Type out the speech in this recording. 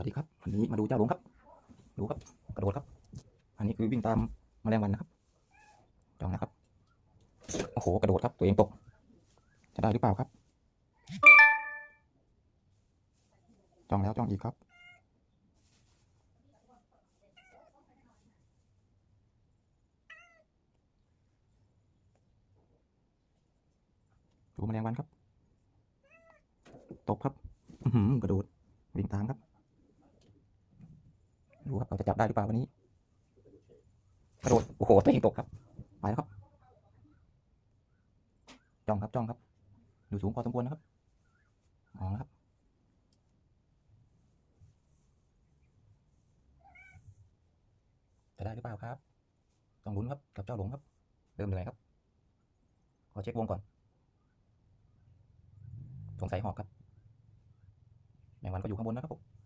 วัสดีครับวันนี้มาดูเจ้าหลงครับดูครับกระโดดครับ อันนี้คือวิ่งตามแมลงวันนะครับจองนะครับโอ้โหกระโดดครับ ตัวเองตก จะได้หรือเปล่าครับจองแล้วจองอีกครับดูแมลงวันครับ ตกครับอื้อหือกระโดดวิ่งตามครับ ครับเราจะจับได้หรือเปล่าวันนี้กระโดดโอ้โหตัวเองตกครับ ไปแล้วครับจ้องครับจ้องครับดูสูงพอสมควรนะครับมองแล้วครับจะได้หรือเปล่าครับ ต้องลุ้นครับกับเจ้าหลงครับ เริ่มเหนื่อยครับ ขอเช็ควงก่อน สงสัยหอกครับแมงวันก็อยู่ข้างบนนะครับผม